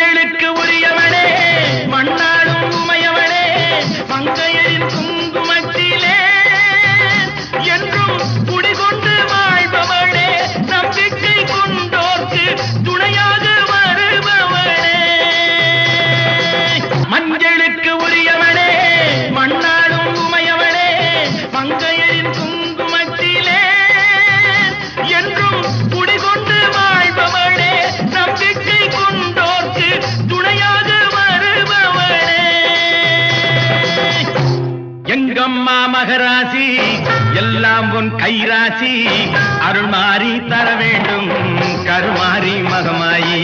மக்களுக்கு உரிய சிங்கம்மா மகராசி எல்லாம் உன் கைராசி. அருள்மாறி தர வேண்டும் கருமாறி மகமாயி.